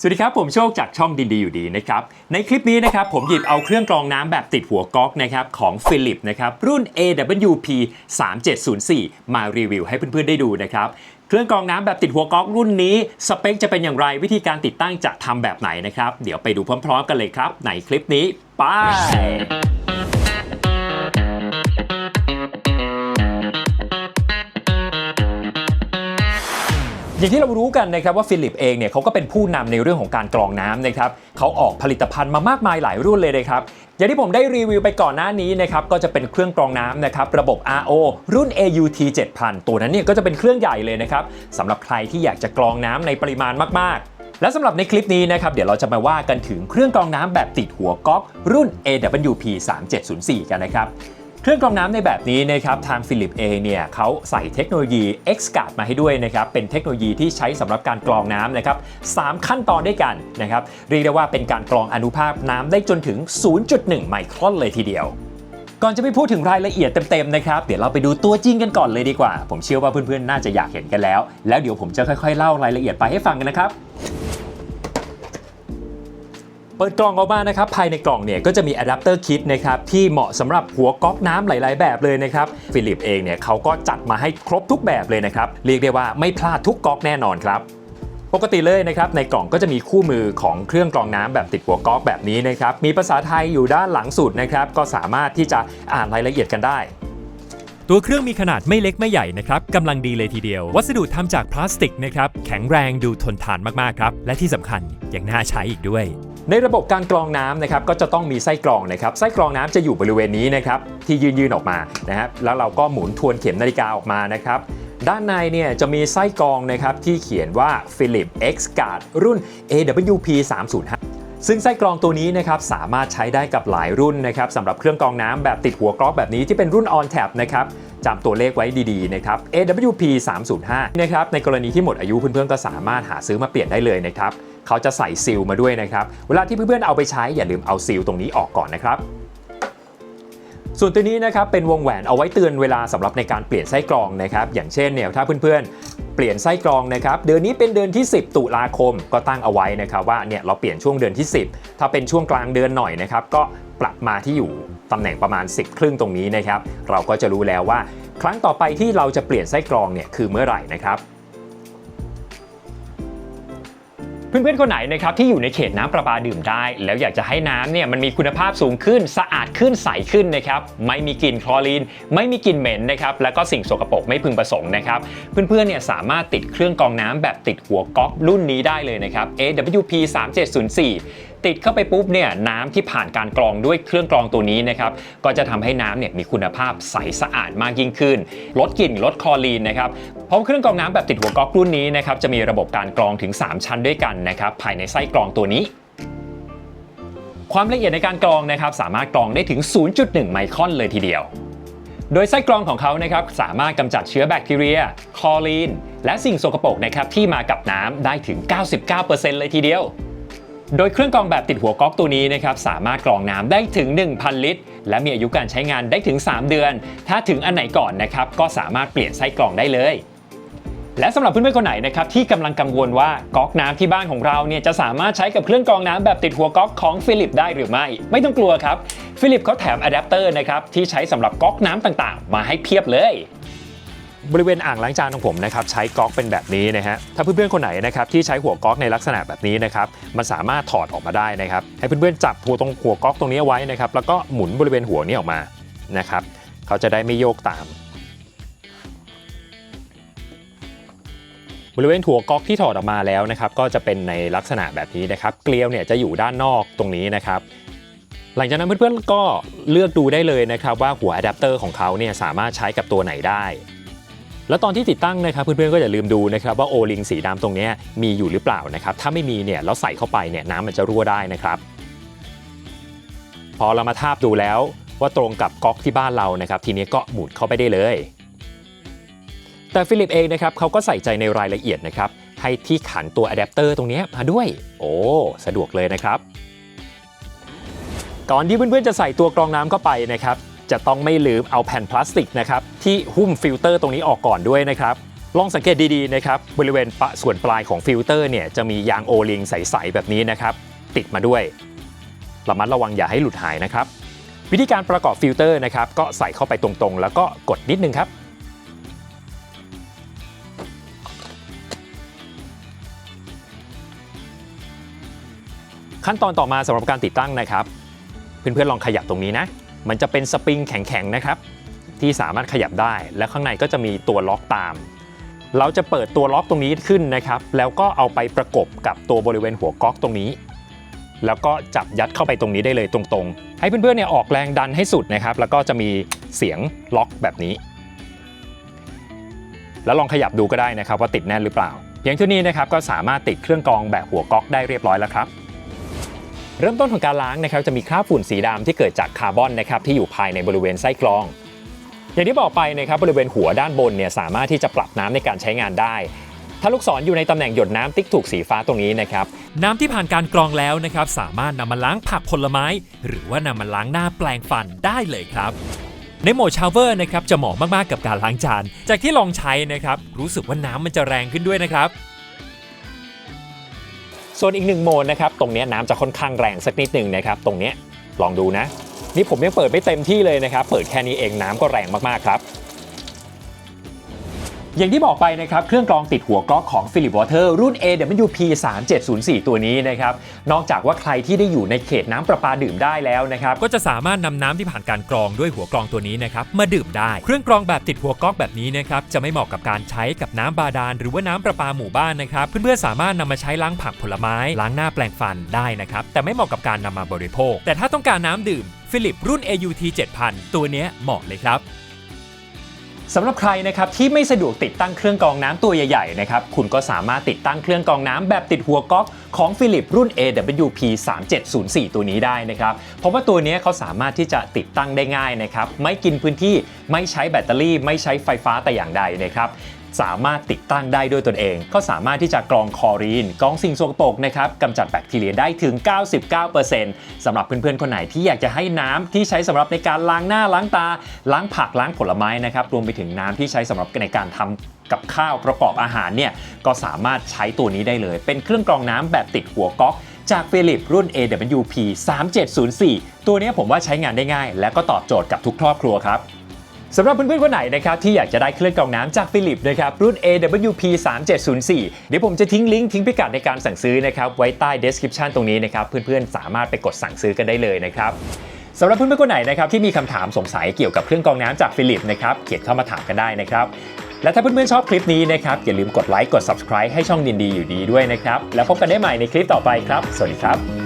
สวัสดีครับ ผมโชคจากช่องดินดีอยู่ดีนะครับ ในคลิปนี้นะครับ ผมหยิบเอาเครื่องกรองน้ำแบบติดหัวก๊อกนะครับ ของฟิลิปนะครับ รุ่น AWP 3704 มารีวิวให้เพื่อนๆได้ดูนะครับเครื่องกรองน้ำแบบติดหัวก๊อกรุ่นนี้ สเปคจะเป็นอย่างไรวิธีการติดตั้งจะทำแบบไหนนะครับ เดี๋ยวไปดูพร้อมๆ กันเลยครับ ในคลิปนี้ไป อย่างที่เรารู้กันนะครับว่าฟิลิปเองเนี่ยเขาก็เป็นผู้นำในเรื่องของการกรองน้ำนะครับเขาออกผลิตภัณฑ์มามากมายหลายรุ่นเลยนะครับอย่างที่ผมได้รีวิวไปก่อนหน้านี้นะครับก็จะเป็นเครื่องกรองน้ำนะครับระบบ RO รุ่น AUT 7000 ตัวนั้นเนี่ยก็จะเป็นเครื่องใหญ่เลยนะครับสำหรับใครที่อยากจะกรองน้ำในปริมาณมากๆและสำหรับในคลิปนี้นะครับ เดี๋ยวเราจะมาว่ากันถึงเครื่องกรองน้ำแบบติดหัวก๊อกรุ่น AWP 3704 กันนะครับ เครื่องกรองน้ำในแบบนี้นะครับทางฟิลิปเองเนี่ยเขาใส่เทคโนโลยี X-Guard มาให้ด้วยนะครับเป็นเทคโนโลยีที่ใช้สำหรับการกรองน้ำนะครับสามขั้นตอนด้วยกันนะครับเรียกได้ว่าเป็นการกรองอนุภาคน้ำได้จนถึง 0.1 ไมครอนเลยทีเดียวก่อนจะไปพูดถึงรายละเอียดเต็มๆนะครับ เดี๋ยวเราไปดูตัวจริงกันก่อนเลยดีกว่า ผมเชื่อว่าเพื่อนๆ น่าจะอยากเห็นกันแล้ว แล้วเดี๋ยวผมจะค่อยๆ เล่ารายละเอียดไปให้ฟังกันนะครับ เปิดกล่องออกมานะครับภายในกล่องเนี่ยก็จะมีอะแดปเตอร์คิดนะครับที่เหมาะสำหรับหัวก๊อกน้ำหลาย ๆ แบบเลยนะครับฟิลิปเองเนี่ยเขาก็จัดมาให้ครบทุกแบบเลยนะครับเรียกได้ว่าไม่พลาดทุกก๊อกแน่นอนครับปกติเลยนะครับในกล่องก็จะมีคู่มือของเครื่องกรองน้ำแบบติดหัวก๊อกแบบนี้นะครับมีภาษาไทยอยู่ด้านหลังสุดนะครับก็สามารถที่จะอ่านรายละเอียดกันได้ ตัวเครื่องมีขนาดไม่เล็กไม่ใหญ่นะครับกำลังดีเลยทีเดียว วัสดุทำจากพลาสติกนะครับแข็งแรงดูทนทานมากๆครับและที่สำคัญยังน่าใช้อีกด้วย ในระบบการกรองน้ำนะครับก็จะต้องมีไส้กรองนะครับไส้กรองน้ำจะอยู่บริเวณนี้นะครับที่ยืนยืนออกมานะครับแล้วเราก็หมุนทวนเข็มนาฬิกาออกมานะครับด้านในเนี่ยจะมีไส้กรองนะครับที่เขียนว่า Philip X Guard รุ่น AWP 305ซึ่งไส้กรองตัวนี้นะครับสามารถใช้ได้กับหลายรุ่นนะครับสำหรับเครื่องกรองน้ำแบบติดหัวกรอกแบบนี้ที่เป็นรุ่น on tap นะครับจำตัวเลขไว้ดีๆนะครับ AWP 305นะครับในกรณีที่หมดอายุเพื่อนๆก็สามารถหาซื้อมาเปลี่ยนได้เลยนะครับ เขาจะใส่ซีลมาด้วยนะครับ เวลาที่เพื่อนๆเอาไปใช้อย่าลืมเอาซีลตรงนี้ออกก่อนนะครับส่วนตัวนี้นะครับเป็นวงแหวนเอาไว้เตือนเวลาสำหรับในการเปลี่ยนไส้กรองนะครับ อย่างเช่นเนี่ยถ้าเพื่อนๆเปลี่ยนไส้กรองนะครับ เดือนนี้เป็นเดือนที่ 10 ตุลาคมก็ตั้งเอาไว้นะครับว่าเนี่ยเราเปลี่ยนช่วงเดือนที่ 10 ถ้าเป็นช่วงกลางเดือนหน่อยนะครับ ก็ปรับมาที่อยู่ตำแหน่งประมาณ 10 ครึ่งตรงนี้นะครับ เราก็จะรู้แล้วว่า ครั้งต่อไปที่เราจะเปลี่ยนไส้กรองเนี่ยคือเมื่อไหร่นะครับ เพื่อนๆคนไหนนะครับที่อยู่ในเขตน้ำประปาดื่มได้ แล้วอยากจะให้น้ำเนี่ยมันมีคุณภาพสูงขึ้นสะอาดขึ้นใสขึ้นนะครับไม่มีกลิ่นคลอรีน ไม่มีกลิ่นเหม็นนะครับแล้วก็สิ่งสกปรกไม่พึงประสงค์นะครับเพื่อนๆเนี่ยสามารถติดเครื่องกรองน้ำแบบติดหัวก๊อกรุ่นนี้ได้เลยนะครับ AWP 3704 ติดเข้าไปปุ๊บเนี่ยน้ำที่ผ่านการกรองด้วยเครื่องกรองตัวนี้นะครับก็จะทำให้น้ำเนี่ยมีคุณภาพใสสะอาดมากยิ่งขึ้น ลดกลิ่นลดคลอรีนนะครับเพราะเครื่องกรองน้ำแบบติดหัวก๊อกรุ่นนี้นะครับจะมีระบบการกรองถึง 3 ชั้นด้วยกันนะครับภายในไส้กรองตัวนี้ความละเอียดในการกรองนะครับสามารถกรองได้ถึง 0.1 ไมครอนเลยทีเดียว โดยไส้กรองของเขานะครับสามารถกำจัดเชื้อแบคทีเรีย คลอรีน และสิ่งสกปรกนะครับที่มากับน้ำได้ถึง 99%เลยทีเดียว โดยเครื่องกรองแบบติดหัวก๊อกตัวนี้นะครับสามารถกรองน้ำได้ถึง 1,000 ลิตร และมีอายุการใช้งานได้ถึง 3 เดือน ถ้าถึงอันไหนก่อนนะครับก็สามารถเปลี่ยนไส้กรองได้เลยและสำหรับเพื่อนๆคนไหนนะครับที่กำลังกังวลว่าก๊อกน้ำที่บ้านของเราเนี่ยจะสามารถใช้กับเครื่องกรองน้ำแบบติดหัวก๊อกของฟิลิปได้หรือไม่ ไม่ต้องกลัวครับฟิลิปเขาแถมอะแดปเตอร์นะครับที่ใช้สำหรับก๊อกน้ำต่างๆ มาให้เพียบเลย บริเวณอ่างล้างจานของผมนะครับใช้ก๊อกเป็นแบบนี้นะฮะถ้าเพื่อนๆคนไหนนะครับที่ใช้หัวก๊อกในลักษณะแบบนี้นะครับมันสามารถถอดออกมาได้นะครับ ให้เพื่อนๆจับหัวตรงหัวก๊อกตรงนี้ไว้นะครับแล้วก็หมุนบริเวณหัวนี้ออกมานะครับเขาจะได้ไม่โยกตาม บริเวณหัวก๊อกที่ถอดออกมาแล้วนะครับ ก็จะเป็นในลักษณะแบบนี้นะครับ เกลียวเนี่ยจะอยู่ด้านนอกตรงนี้นะครับหลังจากนั้นเพื่อนๆก็เลือกดูได้เลยนะครับว่าหัวอะแดปเตอร์ของเขาเนี่ยสามารถใช้กับตัวไหนได้ แล้วตอนที่ติดตั้งนะครับเพื่อนๆก็อย่าลืมดูนะครับว่าโอลิงสีดำตรงนี้มีอยู่หรือเปล่านะครับถ้าไม่มีเนี่ยแล้วใส่เข้าไปเนี่ยน้ำมันจะรั่วได้นะครับพอเรามาทาบดูแล้วว่าตรงกับก๊อกที่บ้านเรานะครับทีนี้ก็หมุนเข้าไปได้เลย แต่ฟิลิปเองนะครับเขาก็ใส่ใจในรายละเอียดนะครับให้ที่ขันตัวอะแดปเตอร์ตรงนี้มาด้วย โอ้สะดวกเลยนะครับก่อนที่เพื่อนๆจะใส่ตัวกรองน้ำเข้าไปนะครับ จะต้องไม่ลืมเอาแผ่นพลาสติกนะครับที่หุ้มฟิลเตอร์ตรงนี้ออกก่อนด้วยนะครับลองสังเกตดีๆนะครับบริเวณปะส่วนปลายของฟิลเตอร์เนี่ยจะมียางโอลิงใสๆแบบนี้นะครับติดมาด้วยระมัดระวังอย่าให้หลุดหายนะครับ วิธีการประกอบฟิลเตอร์นะครับก็ใส่เข้าไปตรงๆ แล้วก็กดนิดนึงครับ ขั้นตอนต่อมาสำหรับการติดตั้งนะครับ เพื่อนๆลองขยับตรงนี้นะ มันจะเป็นสปริงแข็งๆนะครับ ที่สามารถขยับได้ และข้างในก็จะมีตัวล็อกตาม เราจะเปิดตัวล็อกตรงนี้ขึ้นนะครับ แล้วก็เอาไปประกบกับตัวบริเวณหัวก๊อกตรงนี้ แล้วก็จับยัดเข้าไปตรงนี้ได้เลยตรงๆ ให้เพื่อนๆเนี่ยออกแรงดันให้สุดนะครับ แล้วก็จะมีเสียงล็อกแบบนี้ แล้วลองขยับดูก็ได้นะครับว่าติดแน่นหรือเปล่า เพียงเท่านี้นะครับก็สามารถติดเครื่องกรองแบบหัวก๊อกได้เรียบร้อยแล้วครับ เริ่มต้นของการล้างนะครับจะมีคราบฝุ่นสีดำที่เกิดจากคาร์บอนนะครับที่อยู่ภายในบริเวณไส้กรอง อย่างที่บอกไปนะครับบริเวณหัวด้านบนเนี่ยสามารถที่จะปรับน้ำในการใช้งานได้ ถ้าลูกศรออยู่ในตำแหน่งหยดน้ำติ๊กถูกสีฟ้าตรงนี้นะครับน้ำที่ผ่านการกรองแล้วนะครับสามารถนำมาล้างผักผลไม้ หรือว่านำมาล้างหน้าแปลงฟันได้เลยครับในโหมดชาวเวอร์นะครับจะเหมาะมากๆกับการล้างจาน จากที่ลองใช้นะครับรู้สึกว่าน้ำมันจะแรงขึ้นด้วยนะครับ ส่วนอีกหนึ่งโหมดนะครับตรงนี้น้ำจะค่อนข้างแรงสักนิดหนึ่งนะครับตรงนี้ลองดูนะ นี่ผมยังเปิดไม่เต็มที่เลยนะครับ เปิดแค่นี้เองน้ำก็แรงมากๆครับ อย่างที่บอกไปนะครับ เครื่องกรองติดหัวก๊อกของ Philip Water รุ่น AWP 3704 ตัวนี้นะครับ นอกจากว่าใครที่ได้อยู่ในเขตน้ำประปาดื่มได้แล้วนะครับ ก็จะสามารถนำน้ำที่ผ่านการกรองด้วยหัวกรองตัวนี้นะครับ มาดื่มได้ เครื่องกรองแบบติดหัวก๊อกแบบนี้นะครับ จะไม่เหมาะกับการใช้กับน้ำบาดาล หรือว่าน้ำประปาหมู่บ้านนะครับ เพื่อนๆสามารถนำมาใช้ล้างผักผลไม้ ล้างหน้าแปลงฟันได้นะครับ แต่ไม่เหมาะกับการนำมาบริโภค แต่ถ้าต้องการน้ำดื่มฟิลิปรุ่น AUT 7000 ตัวนี้เหมาะเลยครับ สำหรับใครนะครับที่ไม่สะดวกติดตั้งเครื่องกรองน้ำตัวใหญ่ๆนะครับคุณก็สามารถติดตั้งเครื่องกรองน้ำแบบติดหัวก๊อกของฟิลิปรุ่น AWP 3704 ตัวนี้ได้นะครับ เพราะว่าตัวนี้เขาสามารถที่จะติดตั้งได้ง่ายนะครับ ไม่กินพื้นที่ไม่ใช้แบตเตอรี่ ไม่ใช้ไฟฟ้าแต่อย่างใดนะครับ สามารถติดตั้งได้ด้วยตนเอง ก็สามารถที่จะกรองคอรีนกรองสิ่งสกปรกนะครับกำจัดแบคทีเรียได้ถึง 99%สำหรับเพื่อนๆ คนไหนที่อยากจะให้น้ำที่ใช้สำหรับในการล้างหน้าล้างตา ล้างผักล้างผลไม้นะครับรวมไปถึงน้ำที่ใช้สำหรับในการทำกับข้าวประกอบอาหารเนี่ยก็สามารถใช้ตัวนี้ได้เลย เป็นเครื่องกรองน้ำแบบติดหัวก๊อกจากฟิลิปรุ่น AWP 3704 ตัวนี้ผมว่าใช้งานได้ง่าย และก็ตอบโจทย์กับทุกครอบครัวครับ สำหรับเพื่อนๆคนไหนนะครับที่อยากจะได้เครื่องกรองน้ำจากฟิลิปนะครับรุ่น AWP 3704 เดี๋ยวผมจะทิ้งลิงก์ทิ้งพิกัดในการสั่งซื้อนะครับไว้ใต้ description ตรงนี้นะครับเพื่อนๆสามารถไปกดสั่งซื้อกันได้เลยนะครับสำหรับเพื่อนๆคนไหนนะครับที่มีคำถามสงสัยเกี่ยวกับเครื่องกรองน้ำจากฟิลิปนะครับเขียนเข้ามาถามกันได้นะครับและถ้าเพื่อนๆชอบคลิปนี้นะครับอย่าลืมกดไลค์กด subscribe ให้ช่องดินดีอยู่ดีด้วยนะครับแล้วพบกันได้ใหม่ในคลิปต่อไปครับ สวัสดีครับ